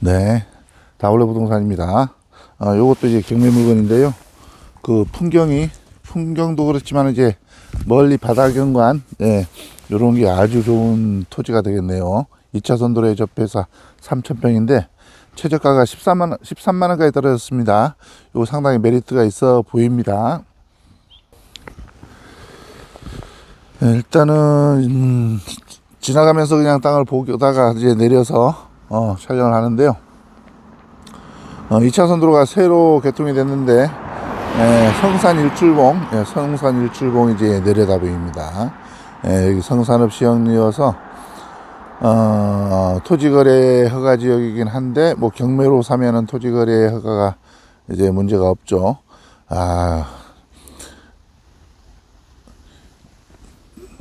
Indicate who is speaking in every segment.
Speaker 1: 네. 다올레 부동산입니다. 아, 요것도 이제 경매 물건인데요. 그 풍경이, 풍경도 그렇지만 이제 멀리 바다 경관, 예, 요런 게 아주 좋은 토지가 되겠네요. 2차선 도로에 접해서 3,000평인데, 최저가가 13만원, 13만원까지 떨어졌습니다. 요 상당히 메리트가 있어 보입니다. 예, 일단은, 음, 지나가면서 그냥 땅을 보다가 이제 내려서, 어, 촬영을 하는데요. 어, 2차선 도로가 새로 개통이 됐는데 예, 성산 일출봉, 예, 성산 일출봉 이제 내려다 보입니다. 예, 여기 성산읍 시형리여서 어, 토지거래 허가 지역이긴 한데 뭐 경매로 사면은 토지거래 허가가 이제 문제가 없죠. 아,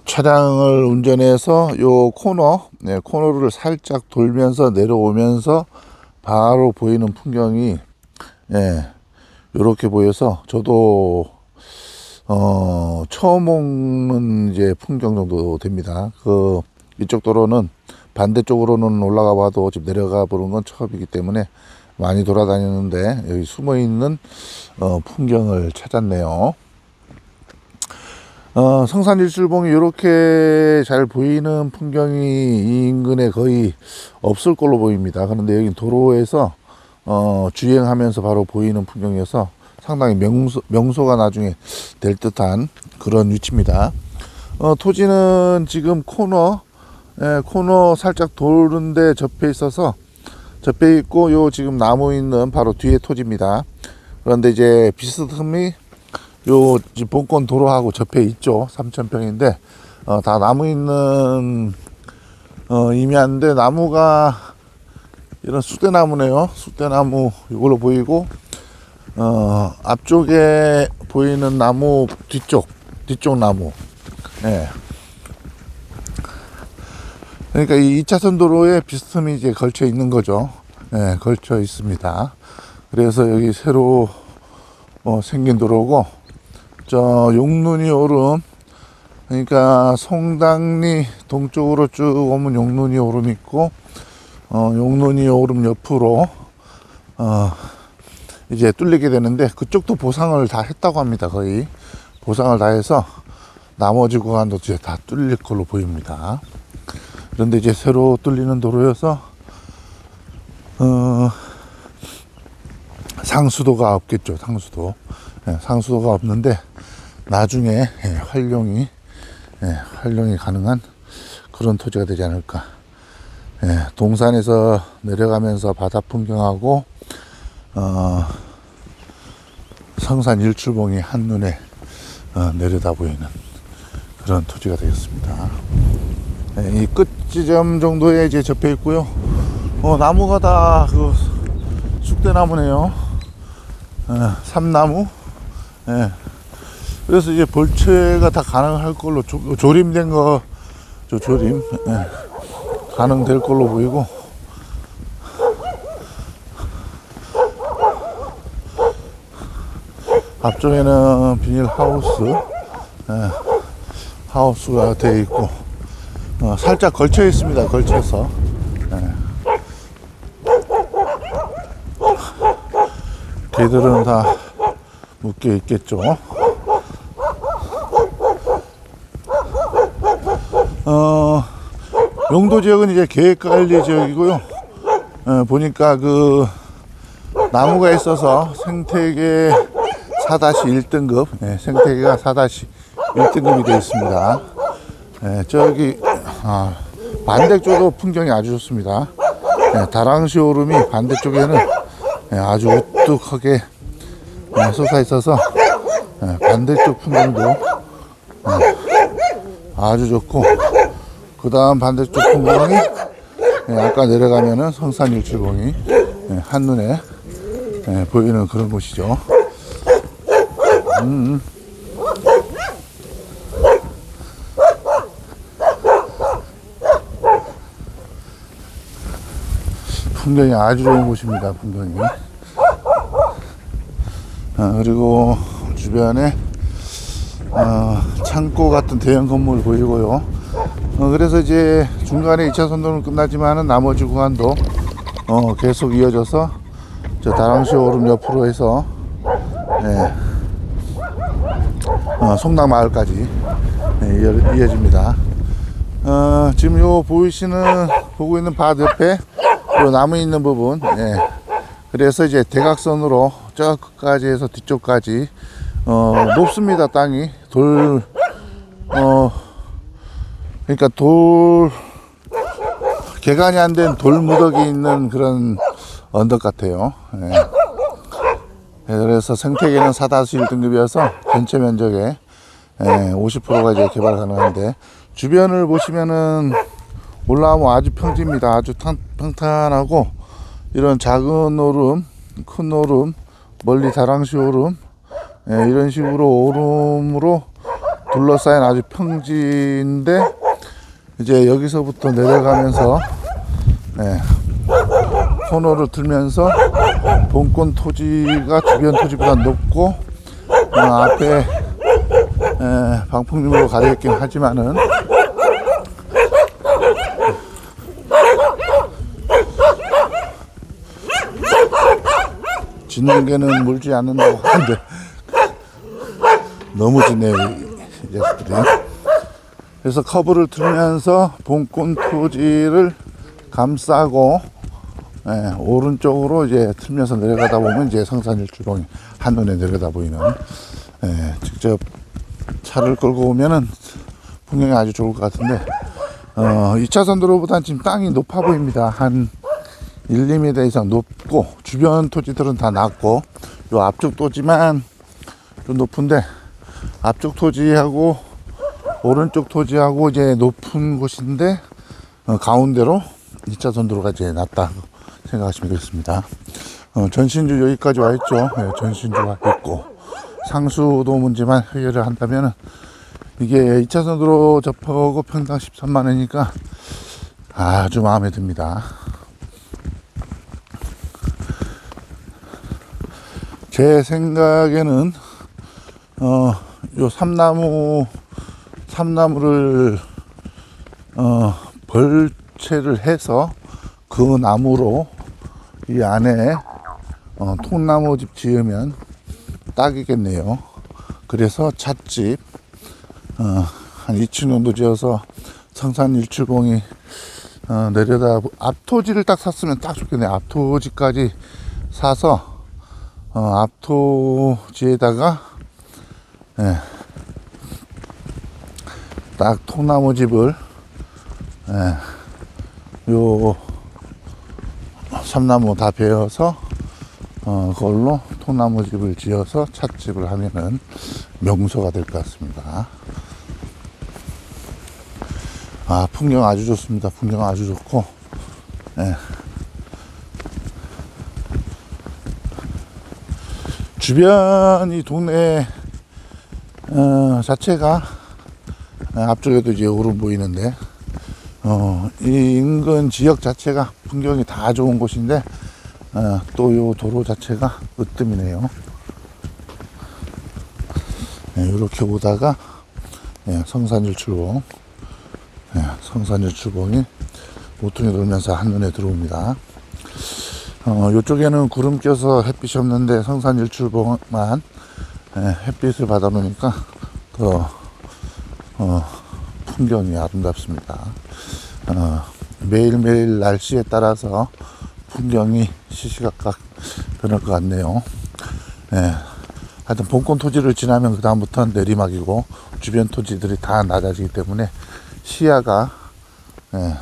Speaker 1: 차량을 운전해서 요 코너, 네, 코너를 살짝 돌면서 내려오면서 바로 보이는 풍경이 예, 요렇게 보여서 저도 어, 처음 오는 이제 풍경 정도 됩니다. 그 이쪽 도로는 반대쪽으로는 올라가 봐도 지금 내려가 보는 건 처음이기 때문에 많이 돌아다니는데 여기 숨어 있는 어, 풍경을 찾았네요. 어, 성산일출봉이 이렇게 잘 보이는 풍경이 이 인근에 거의 없을 걸로 보입니다. 그런데 여기 도로에서 어, 주행하면서 바로 보이는 풍경이어서 상당히 명소, 명소가 나중에 될 듯한 그런 위치입니다. 어, 토지는 지금 코너, 예, 코너 살짝 도는데 접해 있어서 접해 있고 요 지금 나무 있는 바로 뒤에 토지입니다. 그런데 이제 비스듬히 요 본권 도로하고 접해 있죠. 3,000평인데 어, 다 나무 있는 어, 임야인데 나무가 이런 쑥대나무네요. 쑥대나무 이걸로 보이고 어, 앞쪽에 보이는 나무 뒤쪽 뒤쪽 나무. 예. 그러니까 이 2차선 도로에 비스듬히 이제 걸쳐 있는 거죠. 예, 걸쳐 있습니다. 그래서 여기 새로 어, 생긴 도로고 저 용눈이 오름. 그러니까 송당리 동쪽으로 쭉 오면 용눈이 오름 있고 어, 용눈이 오름 옆으로 어, 이제 뚫리게 되는데 그쪽도 보상을 다 했다고 합니다 거의. 보상을 다 해서 나머지 구간도 이제 다 뚫릴 걸로 보입니다. 그런데 이제 새로 뚫리는 도로여서 어, 상수도가 없겠죠 상수도. 예, 상수도가 없는데 나중에 예, 활용이 예, 활용이 가능한 그런 토지가 되지 않을까. 예, 동산에서 내려가면서 바다 풍경하고 어, 성산 일출봉이 한눈에 어, 내려다 보이는 그런 토지가 되겠습니다. 예, 이끝 지점 정도에 이제 접해 있고요. 어, 나무가 다그 쑥대나무네요. 어, 삼나무. 예. 그래서 이제 벌채가 다 가능할 걸로 조, 조림된 거, 저 조림, 예. 가능될 걸로 보이고, 앞쪽에는 비닐 하우스, 예. 하우스가 되어 있고, 어, 살짝 걸쳐 있습니다. 걸쳐서. 예. 개들은 다 묶여 있겠죠. 어, 용도 지역은 이제 계획관리 지역이고요. 어, 보니까 그 나무가 있어서 생태계 4-1등급, 예, 생태계가 4-1등급이 되어 있습니다. 예, 저기 아, 반대쪽도 풍경이 아주 좋습니다. 예, 다랑시 오름이 반대쪽에는 예, 아주 우뚝하게 예, 솟아 있어서 예, 반대쪽 풍경도 예, 아주 좋고 그 다음 반대쪽 풍경이 예, 아까 내려가면은 성산 일출봉이 예, 한눈에 예, 보이는 그런 곳이죠. 음. 풍경이 아주 좋은 곳입니다. 풍경이. 아, 그리고 주변에 어, 창고 같은 대형 건물 보이고요. 어, 그래서 이제 중간에 2차 선도는 끝나지만은 나머지 구간도 어, 계속 이어져서 저 다랑시 오름 옆으로 해서 예, 어, 송당 마을까지 예, 이어, 이어집니다. 어, 지금 요 보이시는 보고 있는 밭 옆에 요 나무 있는 부분 예. 그래서 이제 대각선으로 저 끝까지 해서 뒤쪽까지 어, 높습니다 땅이 돌 어, 그러니까 돌 개간이 안 된 돌무더기 있는 그런 언덕 같아요. 예. 예, 그래서 생태계는 4-1등급이어서 전체 면적의 예, 50%가 이제 개발 가능한데 주변을 보시면은 올라오면 아주 평지입니다. 아주 탕, 평탄하고 이런 작은 오름, 큰 오름, 멀리 다랑시 오름 예, 이런 식으로 오름으로 둘러싸인 아주 평지인데 이제 여기서부터 내려가면서 예, 코너를 들면서 본권 토지가 주변 토지보다 높고 어, 앞에 에, 방풍림으로 가려 있긴 하지만은 짖는 개는 물지 않는다고 하는데 너무 짖네요 이 녀석들이 그래서 커브를 틀면서 본권 토지를 감싸고 예, 오른쪽으로 이제 틀면서 내려가다 보면 이제 성산일주봉이 한눈에 내려다 보이는 예, 직접 차를 끌고 오면은 풍경이 아주 좋을 것 같은데 어, 2차선 도로보다는 지금 땅이 높아 보입니다. 한 1, 2m 이상 높고 주변 토지들은 다 낮고 요 앞쪽 토지만 좀 높은데 앞쪽 토지하고 오른쪽 토지하고 이제 높은 곳인데 어, 가운데로 2차선 도로가 이제 낮다 생각하시면 되겠습니다. 어, 전신주 여기까지 와 있죠. 예, 전신주가 있고 상수도 문제만 해결을 한다면은 이게 2차선 도로 접하고 평당 13만 원이니까 아주 마음에 듭니다. 제 생각에는 어, 요 삼나무 삼나무를 어, 벌채를 해서 그 나무로 이 안에 어, 통나무 집 지으면 딱이겠네요. 그래서 찻집 어, 한 2층 정도 지어서 성산 일출봉이 어, 내려다 앞토지를 딱 샀으면 딱 좋겠네요. 앞토지까지 사서 어, 앞토지에다가 예, 딱 통나무 집을 예, 요 삼나무 다 베어서 어, 그걸로 통나무 집을 지어서 찻집을 하면은 명소가 될 것 같습니다. 아, 풍경 아주 좋습니다. 풍경 아주 좋고, 예. 주변 이 동네 어, 자체가 어, 앞쪽에도 이제 오름 보이는데 어, 이 인근 지역 자체가 풍경이 다 좋은 곳인데 어, 또요 도로 자체가 으뜸이네요. 네, 이렇게 오다가 예, 성산일 출봉 예, 성산일 출봉이 모퉁이 돌면서 한눈에 들어옵니다. 어, 이쪽에는 구름 껴서 햇빛이 없는데 성산일 출봉만 예, 햇빛을 받아놓으니까 더 어, 풍경이 아름답습니다. 어, 매일매일 날씨에 따라서 풍경이 시시각각 변할 것 같네요. 예. 하여튼 본권 토지를 지나면 그 다음부터는 내리막이고 주변 토지들이 다 낮아지기 때문에 시야가 예,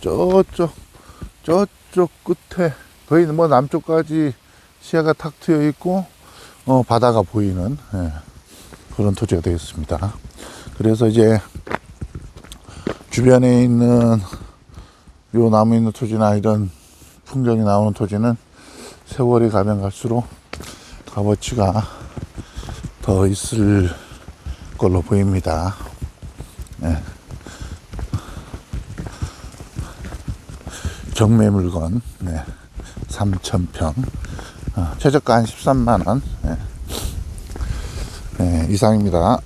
Speaker 1: 저쪽 저쪽 끝에 거의 뭐 남쪽까지 시야가 탁 트여 있고 어, 바다가 보이는 예, 그런 토지가 되겠습니다. 그래서 이제 주변에 있는 요 나무 있는 토지나 이런 풍경이 나오는 토지는 세월이 가면 갈수록 값어치가 더 있을 걸로 보입니다. 네. 경매 물건 네. 3,000평 어, 최저가 한 13만원 네. 네, 이상입니다.